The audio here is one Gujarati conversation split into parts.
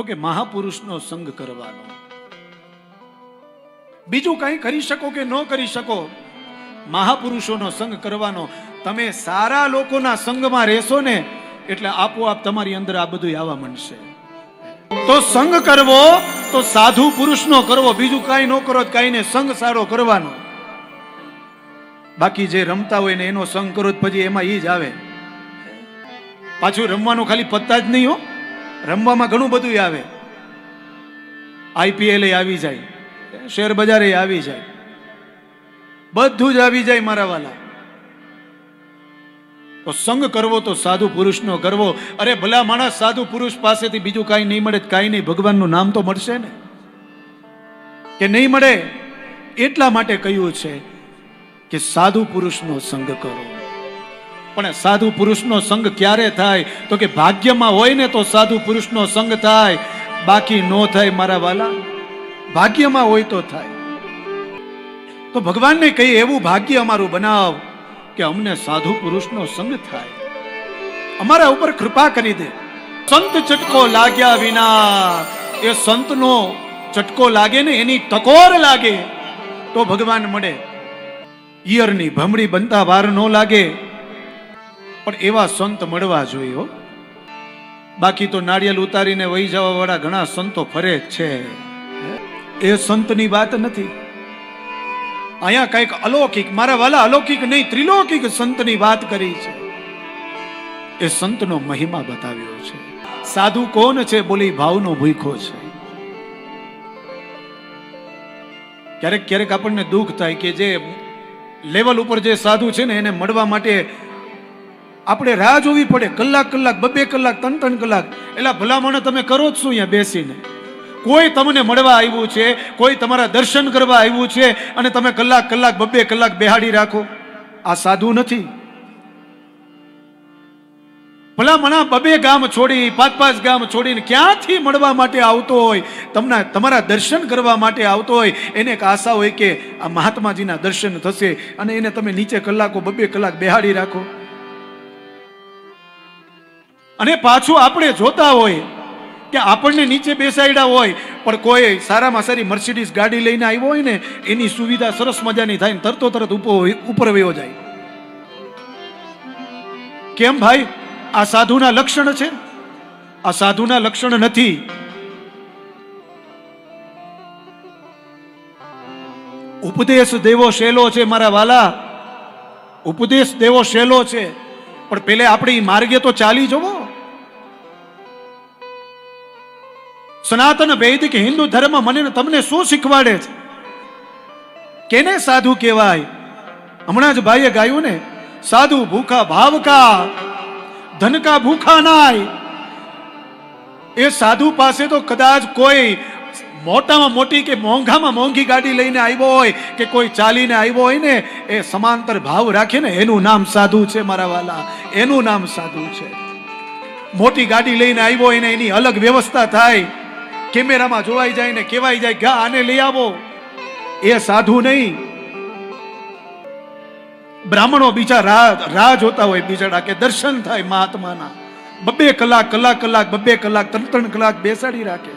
તો કે મહાપુરુષનો સંગ કરવાનો. બીજું કંઈ કરી શકો કે ન કરી શકો, મહાપુરુષોનો સંગ કરવાનો. તમે સારા લોકોના સંગમાં રહેશો ને, એટલે આપોઆપ તમારી અંદર આ બધું આવવા માંડશે. તો સંગ કરવો, તો સાધુ પુરુષનો કરવો, બીજું કાંઈ ન કરો કાંઈ ને સંગ સારો કરવાનો. બાકી જે રમતા હોય ને એનો સંગ કરો પછી એમાં એ જ આવે. પાછું રમવાનું ખાલી પત્તા જ નહીં હો. રમવામાં ઘણું બધું આવે. આઈપીએલ આવી જાય, શેર બજારે આવી જાય. બધું જ આવી જાય મારા વાલા. તો સંગ કરવો તો સાધુ પુરુષનો કરવો અરે ભલા માણસ સાધુ પુરુષ પાસેથી બીજું કાંઈ નહીં મળે, કાંઈ નહીં. ભગવાનનું નામ તો મળશે ને? કે નહીં મળે? એટલા માટે કહ્યું છે કે સાધુ પુરુષનો સંગ કરો. પણ સાધુ પુરુષનો સંગ ક્યારે થાય? તો કે ભાગ્યમાં હોય ને તો સાધુ પુરુષનો સંગ થાય. બાકી નો થાય મારા વાલા. ભાગ્યમાં હોય તો થાય. તો ભગવાનને કહીએ એવું ભાગ્ય અમારું બનાવ કે અમને સાધુ પુરુષનો સંગ થાય. અમારા ઉપર કૃપા કરી દે. સંત ચટકો લાગ્યા વિના. એ સંતનો ચટકો લાગે ને એની ટકોર લાગે. તો ભગવાન મળે. ઈયરની ભમરી બનતા વાર ન લાગે. પણ એવા સંત મળવા જોઈએ બાકી તો નાળિયેર ઉતારીને વહી જવા વાળા ઘણા સંતો ફરે છે. એ સંતની વાત નથી. અહીંયા કંઈક અલૌકિક, મારા વાલા અલૌકિક નહીં, ત્રિલૌકિક સંતની વાત કરી છે. એ સંતનો મહિમા બતાવ્યો છે. સાધુ કોણ છે બોલી ભાવનો ભૂખો છે. ક્યારેક ક્યારેક આપણને દુઃખ થાય કે જે લેવલ ઉપર જે સાધુ છે ને એને મળવા માટે આપણે રાહ જોવી પડે. કલાક કલાક, બબે કલાક ત્રણ ત્રણ કલાક. એટલે ભલામણ તમે કરો જ શું અહીંયા બેસીને. કોઈ તમને મળવા આવ્યું છે, કોઈ તમારા દર્શન કરવા આવ્યું છે, અને તમે કલાક કલાક, બબે કલાક બેહાડી રાખો. આ સાધુ નથી. ભલામણા બબે ગામ છોડી, પાંચ પાંચ ગામ છોડીને ક્યાંથી મળવા માટે આવતો હોય? તમને તમારા દર્શન કરવા માટે આવતો હોય. એને એક આશા હોય કે આ મહાત્માજીના દર્શન થશે અને એને તમે નીચે કલાકો, બબે કલાક બેહાડી રાખો. અને પાછું આપણે જોતા હોય કે આપણને નીચે બેસાડ્યા હોય, પણ કોઈ સારામાં સારી મર્સિડીઝ ગાડી લઈને આવ્યો હોય ને, એની સુવિધા સરસ મજાની થાય ને તરતો તરત ઉપર વયો જાય. કેમ ભાઈ? આ સાધુના લક્ષણ છે? આ સાધુના લક્ષણ નથી. ઉપદેશ દેવો શેલો છે મારા વાલા. ઉપદેશ દેવો શેલો છે. પણ પેલે આપણે માર્ગે તો ચાલી જવો. સનાતન વૈદિક હિન્દુ ધર્મ મને તમને શું શીખવાડે છે? કેને સાધુ કહેવાય? હમણાં જ ભાઈએ ગાયું ને, સાધુ ભૂખા ભાવકા, ધનકા ભૂખા નાય. એ સાધુ પાસે તો કદાચ કોઈ મોટામાં મોટી કે મોંઘામાં મોંઘી ગાડી લઈને આવ્યો હોય કે કોઈ ચાલીને આવ્યો હોય ને, એ સમાંતર ભાવ રાખે ને એનું નામ સાધુ છે મારા વાલા, એનું નામ સાધુ છે. મોટી ગાડી લઈને આવ્યો હોય ને, એની અલગ વ્યવસ્થા થાય. કેમેરામાં જોવાઈ જાય ને કહેવાય જાય ઘા આને લઈ આવો. એ સાધુ નહીં. બ્રાહ્મણો બીજા રાહ રાહ જોતા હોય બીજા કે દર્શન થાય મહાત્માના. બબ્બે કલાક કલાક કલાક, બબે કલાક, ત્રણ ત્રણ કલાક બેસાડી રાખે.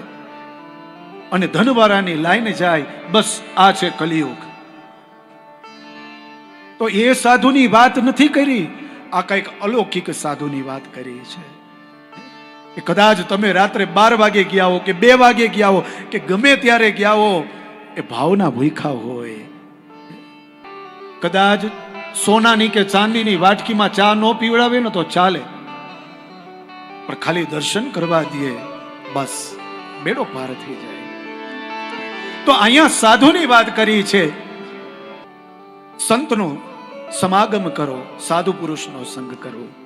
અને ધનવારાની લાઈન જાય, બસ આ છે કલિયુગ. તો એ સાધુની વાત નથી કરી. આ કંઈક અલૌકિક સાધુની વાત કરી છે. કે કદાચ તમે રાત્રે બાર વાગે ગયા હો કે બે વાગે ગયા હો કે ગમે ત્યારે ગયા હો એ ભાવના ભૂખા હોય. કદાચ સોનાની કે ચાંદીની વાટકીમાં ચા ન પીવડાવે ને તો ચાલે. પણ ખાલી દર્શન કરવા દે, બસ, બેડો પાર થઈ જાય. તો અહીંયા સાધુની વાત કરી છે. સંતનો સમાગમ કરો, સાધુ પુરુષનો સંગ કરો.